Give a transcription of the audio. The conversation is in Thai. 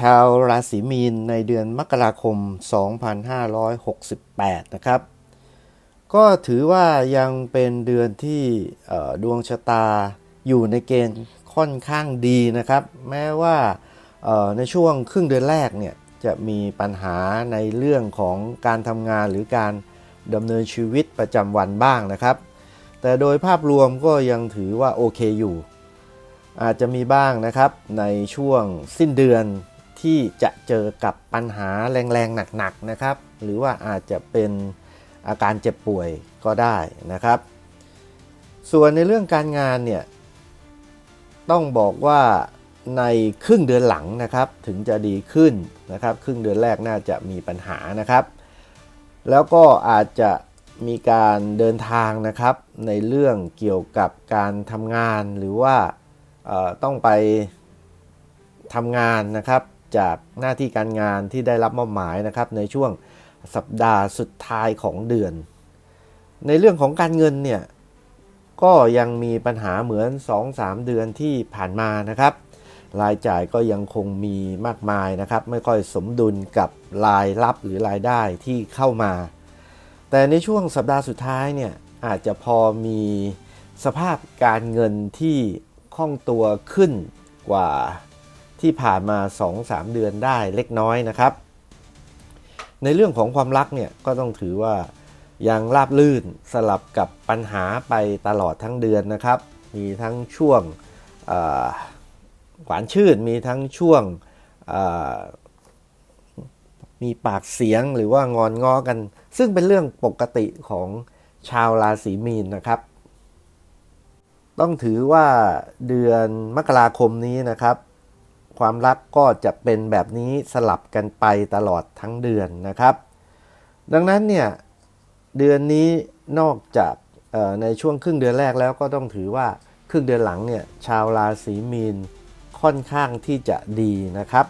ชาวราศีมีนในเดือนมกราคม 2568 นะครับ ก็ถือว่ายังเป็นเดือนที่ดวงชะตาอยู่ในเกณฑ์ค่อนข้างดีนะครับ แม้ว่าในช่วงครึ่งเดือนแรกเนี่ยจะมีปัญหาในเรื่องของการทำงานหรือการดำเนินชีวิตประจำวันบ้างนะครับ แต่โดยภาพรวมก็ยังถือว่าโอเคอยู่ อาจจะมีบ้างนะครับในช่วงสิ้นเดือน ที่จะเจอกับปัญหาแรงๆหนักๆนะครับ หรือว่าอาจจะเป็นอาการเจ็บป่วยก็ได้นะครับ ส่วนในเรื่องการงานเนี่ยต้องบอกว่าในครึ่งเดือนหลังนะครับถึงจะดีขึ้นนะครับ ครึ่งเดือนแรกน่าจะมีปัญหานะครับ แล้วก็อาจจะมีการเดินทางนะครับในเรื่องเกี่ยวกับการทำงานหรือว่าต้องไปทำงานนะครับ จากหน้าที่การงานที่ได้รับมอบหมายนะครับในช่วงสัปดาห์สุดท้ายของเดือน ในเรื่องของการเงินเนี่ยก็ยังมีปัญหาเหมือน 2-3 เดือนที่ผ่านมานะครับ รายจ่ายก็ยังคงมีมากมายนะครับ ไม่ค่อยสมดุลกับรายรับหรือรายได้ที่เข้ามา แต่ในช่วงสัปดาห์สุดท้ายเนี่ยอาจจะพอมีสภาพการเงินที่คล่องตัวขึ้นกว่า ที่ผ่านมา 2-3 เดือนได้เล็กน้อยนะครับ ในเรื่องของความรักเนี่ยก็ต้องถือว่ายังราบลื่นสลับกับปัญหาไปตลอดทั้งเดือนนะครับ มีทั้งช่วงหวานชื่นมีทั้งช่วงมีปากเสียงหรือว่างอนง้อกัน ซึ่งเป็นเรื่องปกติของชาวราศีมีนนะครับ ต้องถือว่าเดือนมกราคมนี้นะครับ ความรักก็จะเป็นแบบนี้สลับกันไปตลอดทั้งเดือนนะครับ ดังนั้นเนี่ยเดือนนี้นอกจากในช่วงครึ่งเดือนแรกแล้วก็ต้องถือว่าครึ่งเดือนหลังเนี่ยชาวราศีมีนค่อนข้างที่จะดีนะครับ